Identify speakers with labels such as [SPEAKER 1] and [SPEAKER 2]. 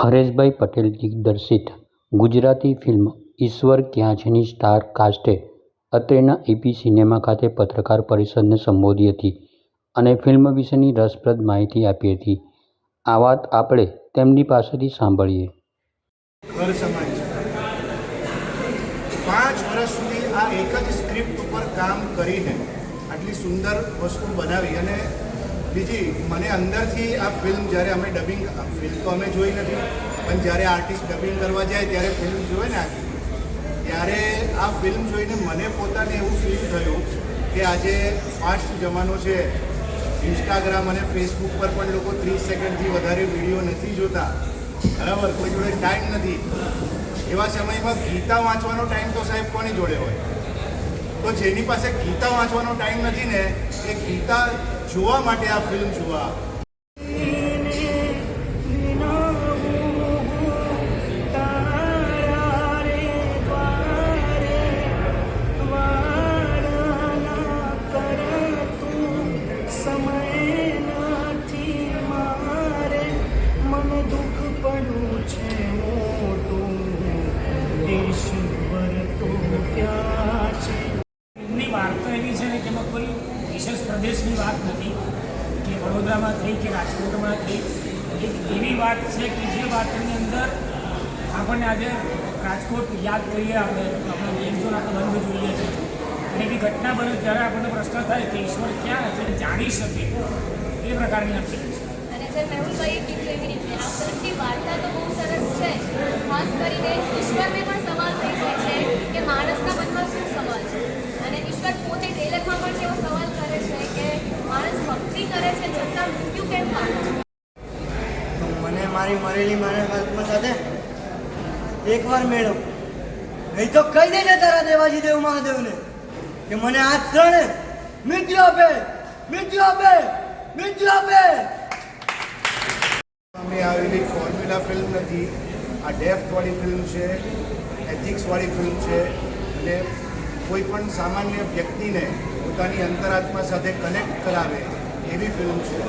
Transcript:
[SPEAKER 1] Hareshbhai Patel દિગ્દર્શિત Gujarati film ઈશ્વર ક્યાં છેની સ્ટાર કાસ્ટે અત્રેના એપી સિનેમા ખાતે પત્રકાર પરિષદને સંબોધી હતી અને ફિલ્મ વિશેની રસપ્રદ માહિતી આપી હતી. આ વાત આપણે તેમની પાસેથી સાંભળીએ.
[SPEAKER 2] પાંચ વર્ષ સુધી આ એક જ સ્ક્રિપ્ટ ઉપર કામ કરીને આટલી સુંદર વસ્તુ બનાવી અને બીજી, મને અંદરથી આ ફિલ્મ જ્યારે અમે ડબિંગ ફિલ્મ તો અમે જોઈ નથી, પણ જ્યારે આર્ટિસ્ટ ડબિંગ કરવા જાય ત્યારે ફિલ્મ જોવે ને ત્યારે આ ફિલ્મ જોઈને મને પોતાને એવું ફીલ થયું કે આજે ફાસ્ટ જમાનો છે. ઇન્સ્ટાગ્રામ અને ફેસબુક પર પણ લોકો ત્રીસ સેકન્ડથી વધારે વીડિયો નથી જોતા. બરાબર? કોઈ જોડે ટાઈમ નથી. એવા સમયમાં ગીતા વાંચવાનો ટાઈમ તો સાહેબ કોની જોડે હોય? તો જેની પાસે ગીતા વાંચવાનો ટાઈમ નથી ને, એ ગીતા જોવા માટે આ ફિલ્મ જોવા
[SPEAKER 3] એમની વાર્તા એવી છે ને કે એમાં કોઈ વિશેષ પ્રદેશની વાત નથી કે વડોદરામાં થઈ કે રાજકોટમાં થઈ. એક એવી વાત છે કે જે વાતની અંદર આપણને આજે રાજકોટ યાદ કરીએ, આપણે આપણે આપણે બંધ જોઈએ છે. અને એવી ઘટના બને ત્યારે આપણને પ્રશ્ન થાય કે ઈશ્વર ક્યાં છે જાણી શકે. એ પ્રકારની આ છે.
[SPEAKER 4] અને જે મેહુલભાઈએ કે એવી રીતે, આ વાર્તા તો બહુ સરસ છે ખાસ કરીને ઈશ્વરને પણ સવાલ થઈ જાય છે કે માણસના મનમાં શું સવાલ છે અને ઈશ્વર પોતે ટ્રેલરમાં પણ એવો સવાલ કરે છે કે માણસ ભક્તિ કરે
[SPEAKER 5] તો મને મારી મરેલી મારા આત્મા સાથે એકવાર મેળો. નહીં તો કહી દેજે તારા દેવાજી દેવ મહાદેવને કે મને આ ક્ષણે મૃત્યુ આપે મૃત્યુ આપે મૃત્યુ આપે.
[SPEAKER 2] અમે આવેલી ફોર્મ્યુલા ફિલ્મ નથી. આ ડેફ્થવાળી ફિલ્મ છે એથિક્સવાળી ફિલ્મ છે. અને કોઈ પણ સામાન્ય વ્યક્તિને પોતાની અંતરાત્મા સાથે કનેક્ટ કરાવે એવી ફિલ્મ છે.